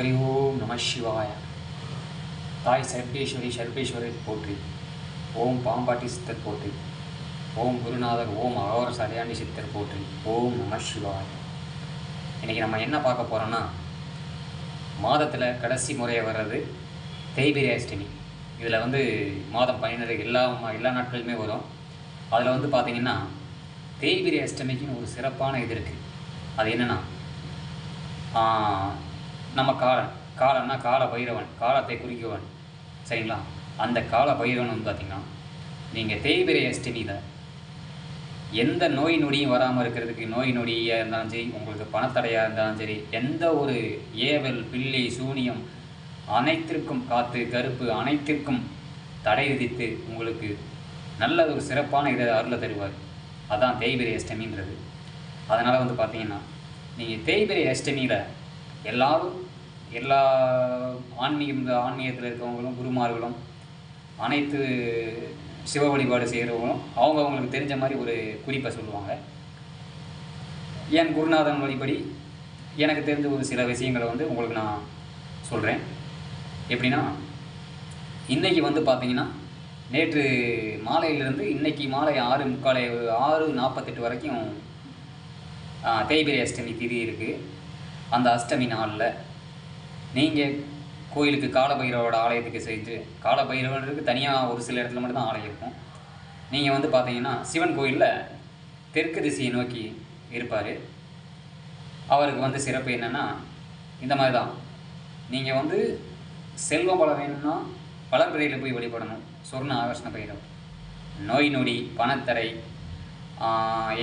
ஹரி ஓம் நம சிவாய தாய் சர்பேஸ்வரி சர்பேஸ்வரர் போற்றி. ஓம் பாம்பாட்டி சித்தர் போற்றி. ஓம் குருநாதர் ஓம் அகோர அடையாண்டி சித்தர் போற்றி. ஓம் நம சிவாய. இன்றைக்கி நம்ம என்ன பார்க்க போகிறோன்னா மாதத்தில் கடைசி முறையை வர்றது தேய்பிரி அஷ்டமி. இதில் வந்து மாதம் பதினேழு எல்லா எல்லா நாட்களுமே வரும். அதில் வந்து பார்த்திங்கன்னா தேய்பிரி அஷ்டமிக்குன்னு ஒரு சிறப்பான இது இருக்குது அது என்னென்னா நம்ம காலன். காலன்னா கால பைரவன் காலத்தை குறிக்கவன் சரிங்களா? அந்த கால பைரவன் வந்து பார்த்திங்கன்னா நீங்கள் தேய்பிரை அஷ்டமியில் எந்த நோய் நொடியும் வராமல் இருக்கிறதுக்கு நோய் நொடியாக இருந்தாலும் சரி உங்களுக்கு பணத்தடையாக இருந்தாலும் சரி எந்த ஒரு ஏவல் பில்லி சூனியம் அனைத்திற்கும் காத்து கருப்பு அனைத்திற்கும் தடை விதித்து உங்களுக்கு நல்ல ஒரு சிறப்பான இதை அருளை தருவார். அதான் தேய்பிரை அஷ்டமின்றது. அதனால் வந்து பார்த்தீங்கன்னா நீங்கள் தேய்பிரை அஷ்டமியில் எல்லாரும் எல்லா ஆன்மீகம் ஆன்மீகத்தில் இருக்கவங்களும் குருமார்களும் அனைத்து சிவ வழிபாடு செய்கிறவங்களும் அவங்க அவங்களுக்கு தெரிஞ்ச மாதிரி ஒரு குறிப்பை சொல்லுவாங்க. என் குருநாதன் வழிபடி எனக்கு தெரிஞ்ச ஒரு சில விஷயங்களை வந்து உங்களுக்கு நான் சொல்கிறேன் எப்படின்னா இன்றைக்கி வந்து பார்த்தீங்கன்னா நேற்று மாலையிலிருந்து இன்றைக்கி மாலை ஆறு முக்காலை ஆறு நாற்பத்தெட்டு வரைக்கும் தேய்பிரை அஷ்டமி திதி இருக்குது அந்த அஷ்டமி நாளில் நீங்கள் கோயிலுக்கு காலபைரவோட ஆலயத்துக்கு செஞ்சு காலபைரவனுக்கு தனியாக ஒரு சில இடத்துல மட்டும்தான் ஆலயம் இருக்கும். நீங்கள் வந்து பார்த்தீங்கன்னா சிவன் கோயிலில் தெற்கு திசையை நோக்கி இருப்பார். அவருக்கு வந்து சிறப்பு என்னென்னா இந்த மாதிரி தான் நீங்கள் வந்து செல்வம் பலம் வேணும்னா வளர்பிறையில் போய் வழிபடணும். சொர்ண ஆகர்ஷண பைரவர் நோய் நொடி பணத்தடை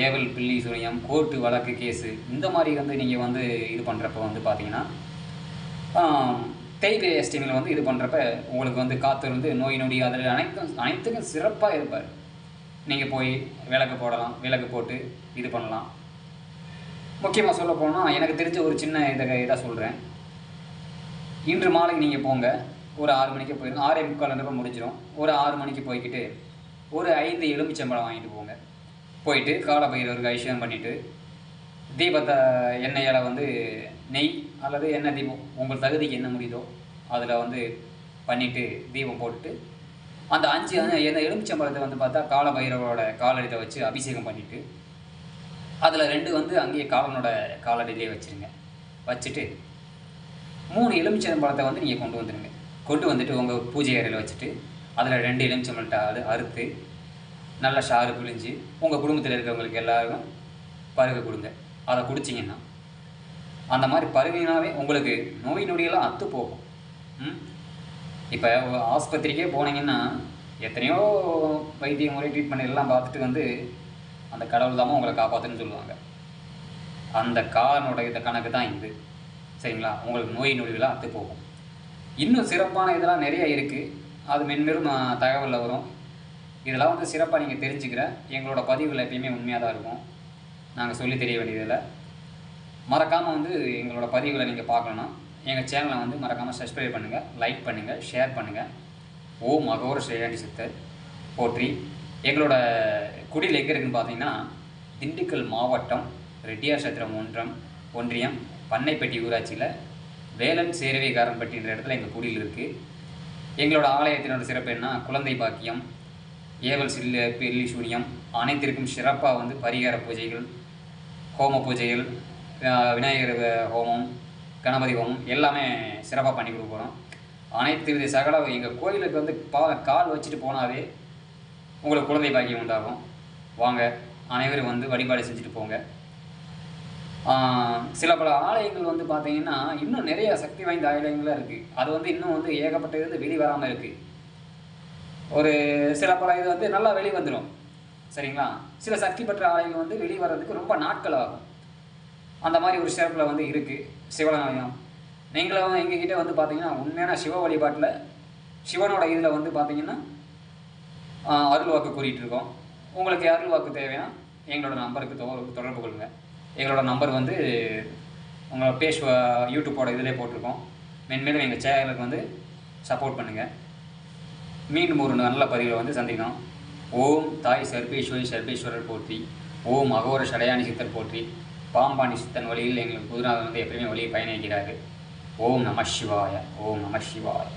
ஏவல் பில்லி சுரியம் கோர்ட்டு வழக்கு கேஸு இந்த மாதிரி வந்து நீங்கள் வந்து இது பண்ணுறப்ப வந்து பார்த்தீங்கன்னா தேய்பிரை அஷ்டமியில் வந்து இது பண்ணுறப்ப உங்களுக்கு வந்து காற்று வந்து நோய் நொடி அதில் அனைத்தும் அனைத்துக்கும் சிறப்பாக இருப்பார். நீங்கள் போய் விளக்கு போடலாம் விளக்கு போட்டு இது பண்ணலாம். முக்கியமாக சொல்ல போனால் எனக்கு தெரிஞ்ச ஒரு சின்ன இதை இதாக சொல்கிறேன் இன்று மாலை நீங்கள் போங்க ஒரு ஆறு மணிக்கு போயிருங்க ஆறே முக்கால் முடிஞ்சிடும் ஒரு ஆறு மணிக்கு போய்கிட்டு ஒரு ஐந்து எலுமிச்சம்பழம் வாங்கிட்டு போங்க. போயிட்டு காலபைரவருக்கு ஐஸ்வரம் பண்ணிவிட்டு தீபத்தை எண்ணெயால் வந்து நெய் அல்லது எண்ணெய் தீபம் உங்கள் தகுதிக்கு என்ன முடியுதோ அதில் வந்து பண்ணிவிட்டு தீபம் போட்டுட்டு அந்த அஞ்சு என்ன எலுமிச்சம்பழத்தை வந்து பார்த்தா காலபைரவரோட காலடியில் வச்சு அபிஷேகம் பண்ணிவிட்டு அதில் ரெண்டு வந்து அங்கேயே காலனோட காலடியிலே வச்சுருங்க. வச்சுட்டு மூணு எலுமிச்சம்பழத்தை வந்து நீங்கள் கொண்டு வந்துடுங்க கொண்டு வந்துட்டு உங்கள் பூஜை அறையில் வச்சுட்டு அதில் ரெண்டு எலுமிச்சம்பழத்தை அது அறுத்து நல்லா ஷாறு பிழிஞ்சு உங்கள் குடும்பத்தில் இருக்கிறவங்களுக்கு எல்லாருக்கும் பருக கொடுங்க. அதை குடிச்சிங்கன்னா அந்த மாதிரி பருகினாவே உங்களுக்கு நோய் நொடியெல்லாம் அத்து போகும். ம்? இப்போ ஆஸ்பத்திரிக்கே போனீங்கன்னா எத்தனையோ வைத்திய முறை ட்ரீட்மெண்ட் எல்லாம் பார்த்துட்டு வந்து அந்த கடவுள் தாமோ உங்களை காப்பாற்றுன்னு சொல்லுவாங்க. அந்த காரனுடைய இந்த கணக்கு தான் இது. சரிங்களா? உங்களுக்கு நோய் நொடிகளாக அத்து போகும். இன்னும் சிறப்பான இதெல்லாம் நிறைய இருக்குது அது மென்மேலும் தகவலில் வரும். இதெல்லாம் வந்து சிறப்பாக நீங்கள் தெரிஞ்சுக்கிற எங்களோட பதிவுகள் எப்பயுமே உண்மையாக தான் இருக்கும். நாங்கள் சொல்லி தெரிய வேண்டியதில்லை. மறக்காமல் வந்து எங்களோட பதிவுகளை நீங்கள் பார்க்கணுன்னா எங்கள் சேனலை வந்து மறக்காமல் சப்ஸ்கிரைப் பண்ணுங்கள் லைக் பண்ணுங்கள் ஷேர் பண்ணுங்கள் ஓ மகோர ஸ்ரேயாண்டி சித்தர் போற்றி. எங்களோட குடியில் எங்கே இருக்குன்னு பார்த்தீங்கன்னா திண்டுக்கல் மாவட்டம் ரெட்டியார் சத்திரம் ஒன்றம் ஒன்றியம் பண்ணைப்பட்டி ஊராட்சியில் வேலன் சேரவைகாரன்பட்டின்ற இடத்துல எங்கள் குடியில் இருக்குது எங்களோட ஆலயத்தினோட சிறப்பு என்ன? குழந்தை பாக்கியம் ஏவல் சில்லு பெல்லி சூனியம் அனைத்திற்கும் சிறப்பாக வந்து பரிகார பூஜைகள் ஹோம பூஜைகள் விநாயகர் ஹோமம் கணபதி ஹோமம் எல்லாமே சிறப்பாக பண்ணி கொடுக்குறோம் அனைத்து வித சகல எங்கள் கோயிலுக்கு வந்து பா கால் வச்சுட்டு போனாவே உங்களுக்கு குழந்தை பாக்கியம் உண்டாகும். வாங்க அனைவரும் வந்து வழிபாடு செஞ்சுட்டு போங்க. சில பல ஆலயங்கள் வந்து பார்த்தீங்கன்னா இன்னும் நிறைய சக்தி வாய்ந்த ஆலயங்களாக இருக்குது அது வந்து இன்னும் வந்து ஏகப்பட்டது வந்து வெளி வராமல் இருக்குது ஒரு சில பல இது வந்து நல்லா வெளி வந்துடும் சரிங்களா சில சக்தி பெற்ற ஆலயங்கள் வந்து வெளியே வர்றதுக்கு ரொம்ப நாட்கள் ஆகும் அந்த மாதிரி ஒரு சிறப்பில் வந்து இருக்குது சிவனாலயம் நீங்களும் எங்ககிட்ட வந்து பார்த்தீங்கன்னா உண்மையான சிவ வழிபாட்டில் சிவனோட இதில் வந்து பார்த்தீங்கன்னா அருள் வாக்கு கூறிகிட்டு இருக்கோம் உங்களுக்கு அருள் வாக்கு தேவைன்னா எங்களோட நம்பருக்கு தொடர்பு கொள்ளுங்கள் எங்களோட நம்பர் வந்து உங்கள் பேஸ் யூடியூப்போட இதிலே போட்டிருக்கோம் மென்மேலும் எங்கள் சேனலுக்கு வந்து சப்போர்ட் பண்ணுங்கள் மீண்டும் ஒரு நல்ல பதிவில் வந்து சந்திக்கணும் ஓம் தாய் சர்பேஸ்வரி சர்பேஸ்வரர் போற்றி. ஓம் அகோர சடையாணி சித்தர் போற்றி. பாம்பாணி சித்தன் வழியில் எங்களுக்கு குருநாதன் வந்து எப்பயுமே வழியை பயணிக்கிறார். ஓம் நம சிவாய ஓம் நம சிவாய.